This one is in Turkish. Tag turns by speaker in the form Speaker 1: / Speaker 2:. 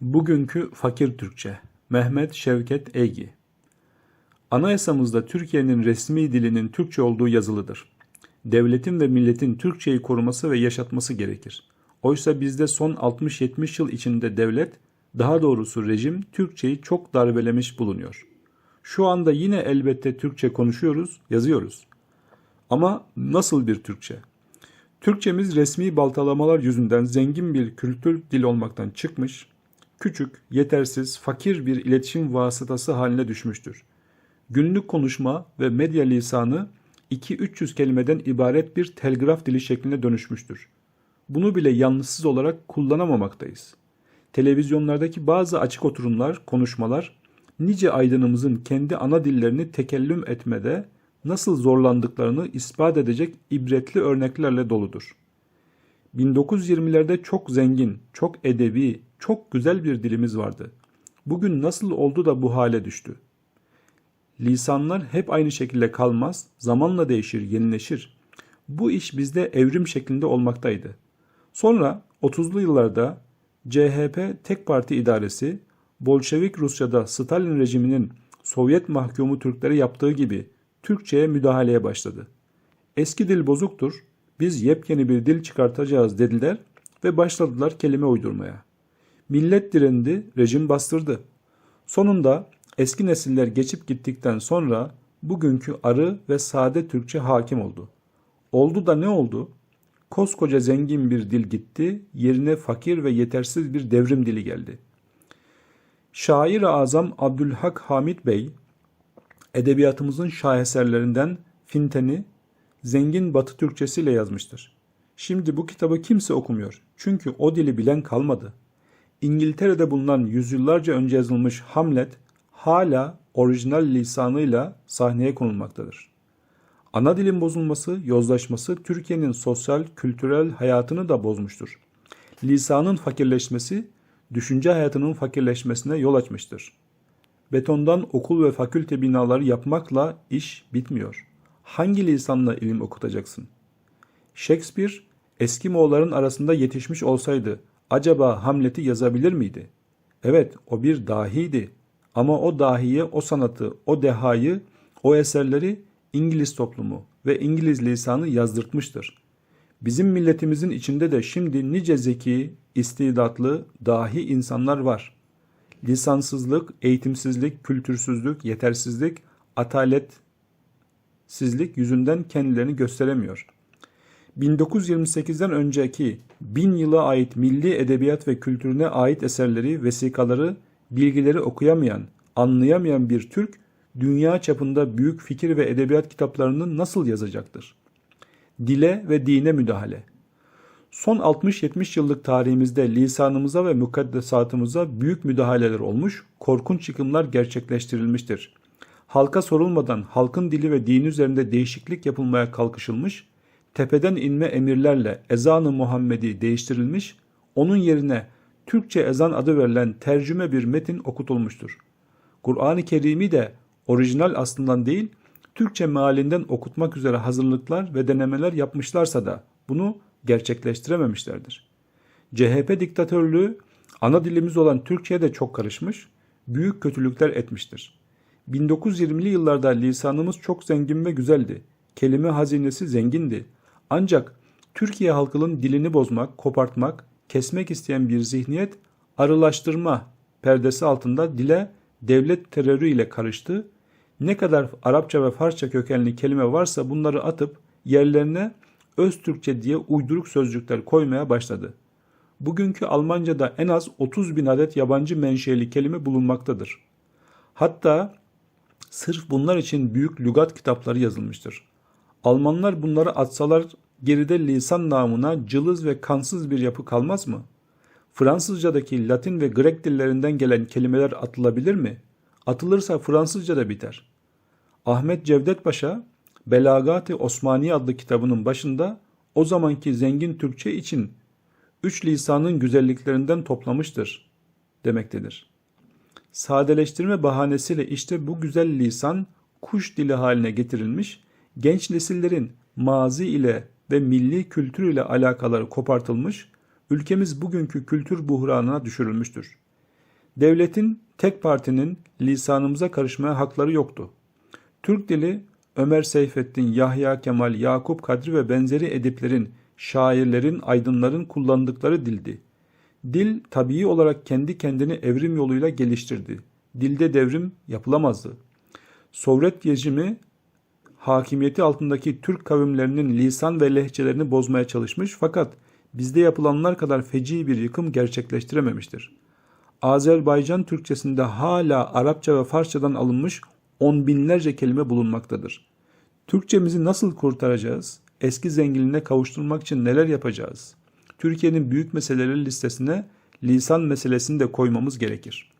Speaker 1: Bugünkü Fakir Türkçe Mehmet Şevket Egi Anayasamızda Türkiye'nin resmi dilinin Türkçe olduğu yazılıdır. Devletin ve milletin Türkçeyi koruması ve yaşatması gerekir. Oysa bizde son 60-70 yıl içinde devlet, daha doğrusu rejim Türkçeyi çok darbelemiş bulunuyor. Şu anda yine elbette Türkçe konuşuyoruz, yazıyoruz. Ama nasıl bir Türkçe? Türkçemiz resmi baltalamalar yüzünden zengin bir kültür dil olmaktan çıkmış, küçük, yetersiz, fakir bir iletişim vasıtası haline düşmüştür. Günlük konuşma ve medya lisanı 2-300 kelimeden ibaret bir telgraf dili şekline dönüşmüştür. Bunu bile yanlışsız olarak kullanamamaktayız. Televizyonlardaki bazı açık oturumlar, konuşmalar, nice aydınımızın kendi ana dillerini tekellüm etmede nasıl zorlandıklarını ispat edecek ibretli örneklerle doludur. 1920'lerde çok zengin, çok edebi, çok güzel bir dilimiz vardı. Bugün nasıl oldu da bu hale düştü? Lisanlar hep aynı şekilde kalmaz, zamanla değişir, yenileşir. Bu iş bizde evrim şeklinde olmaktaydı. Sonra 30'lu yıllarda CHP tek parti idaresi, Bolşevik Rusya'da Stalin rejiminin Sovyet mahkumu Türkleri yaptığı gibi Türkçe'ye müdahaleye başladı. Eski dil bozuktur, biz yepyeni bir dil çıkartacağız dediler ve başladılar kelime uydurmaya. Millet direndi, rejim bastırdı. Sonunda eski nesiller geçip gittikten sonra bugünkü arı ve sade Türkçe hakim oldu. Oldu da ne oldu? Koskoca zengin bir dil gitti, yerine fakir ve yetersiz bir devrim dili geldi. Şair-i Azam Abdülhak Hamit Bey, edebiyatımızın şaheserlerinden Finten'i zengin Batı Türkçesiyle yazmıştır. Şimdi bu kitabı kimse okumuyor. Çünkü o dili bilen kalmadı. İngiltere'de bulunan yüzyıllarca önce yazılmış Hamlet hala orijinal lisanıyla sahneye konulmaktadır. Ana dilin bozulması, yozlaşması Türkiye'nin sosyal, kültürel hayatını da bozmuştur. Lisanın fakirleşmesi, düşünce hayatının fakirleşmesine yol açmıştır. Betondan okul ve fakülte binaları yapmakla iş bitmiyor. Hangi lisanla ilim okutacaksın? Shakespeare, Eskimoğulların arasında yetişmiş olsaydı acaba Hamlet'i yazabilir miydi? Evet, o bir dahiydi. Ama o dahiye, o sanatı, o dehayı, o eserleri İngiliz toplumu ve İngiliz lisanı yazdırtmıştır. Bizim milletimizin içinde de şimdi nice zeki, istidatlı, dahi insanlar var. Lisansızlık, eğitimsizlik, kültürsüzlük, yetersizlik, ataletsizlik yüzünden kendilerini gösteremiyor. 1928'den önceki bin yıla ait milli edebiyat ve kültürüne ait eserleri, vesikaları, bilgileri okuyamayan, anlayamayan bir Türk, dünya çapında büyük fikir ve edebiyat kitaplarını nasıl yazacaktır? Dile ve dine müdahale. Son 60-70 yıllık tarihimizde lisanımıza ve mukaddesatımıza büyük müdahaleler olmuş, korkunç yıkımlar gerçekleştirilmiştir. Halka sorulmadan halkın dili ve dini üzerinde değişiklik yapılmaya kalkışılmış, tepeden inme emirlerle ezanı Muhammedi değiştirilmiş, onun yerine Türkçe ezan adı verilen tercüme bir metin okutulmuştur. Kur'an-ı Kerim'i de orijinal aslından değil, Türkçe mealinden okutmak üzere hazırlıklar ve denemeler yapmışlarsa da bunu gerçekleştirememişlerdir. CHP diktatörlüğü ana dilimiz olan Türkçe'ye de çok karışmış, büyük kötülükler etmiştir. 1920'li yıllarda lisanımız çok zengin ve güzeldi. Kelime hazinesi zengindi. Ancak Türkiye halkının dilini bozmak, kopartmak, kesmek isteyen bir zihniyet arılaştırma perdesi altında dile devlet terörü ile karıştı. Ne kadar Arapça ve Farsça kökenli kelime varsa bunları atıp yerlerine öz Türkçe diye uyduruk sözcükler koymaya başladı. Bugünkü Almanca'da en az 30 bin adet yabancı menşeli kelime bulunmaktadır. Hatta sırf bunlar için büyük lügat kitapları yazılmıştır. Almanlar bunları atsalar geride lisan namına cılız ve kansız bir yapı kalmaz mı? Fransızcadaki Latin ve Grek dillerinden gelen kelimeler atılabilir mi? Atılırsa Fransızca da biter. Ahmet Cevdet Paşa, Belagati Osmaniye adlı kitabının başında o zamanki zengin Türkçe için üç lisanın güzelliklerinden toplamıştır demektedir. Sadeleştirme bahanesiyle işte bu güzel lisan kuş dili haline getirilmiş, genç nesillerin mazi ile ve milli kültür ile alakaları kopartılmış, ülkemiz bugünkü kültür buhranına düşürülmüştür. Devletin, tek partinin lisanımıza karışmaya hakları yoktu. Türk dili Ömer Seyfettin, Yahya Kemal, Yakup Kadri ve benzeri ediplerin, şairlerin, aydınların kullandıkları dildi. Dil tabii olarak kendi kendini evrim yoluyla geliştirdi. Dilde devrim yapılamazdı. Sovyet rejimi hakimiyeti altındaki Türk kavimlerinin lisan ve lehçelerini bozmaya çalışmış fakat bizde yapılanlar kadar feci bir yıkım gerçekleştirememiştir. Azerbaycan Türkçesinde hala Arapça ve Farsçadan alınmış on binlerce kelime bulunmaktadır. Türkçemizi nasıl kurtaracağız? Eski zenginliğine kavuşturmak için neler yapacağız? Türkiye'nin büyük meseleleri listesine lisan meselesini de koymamız gerekir.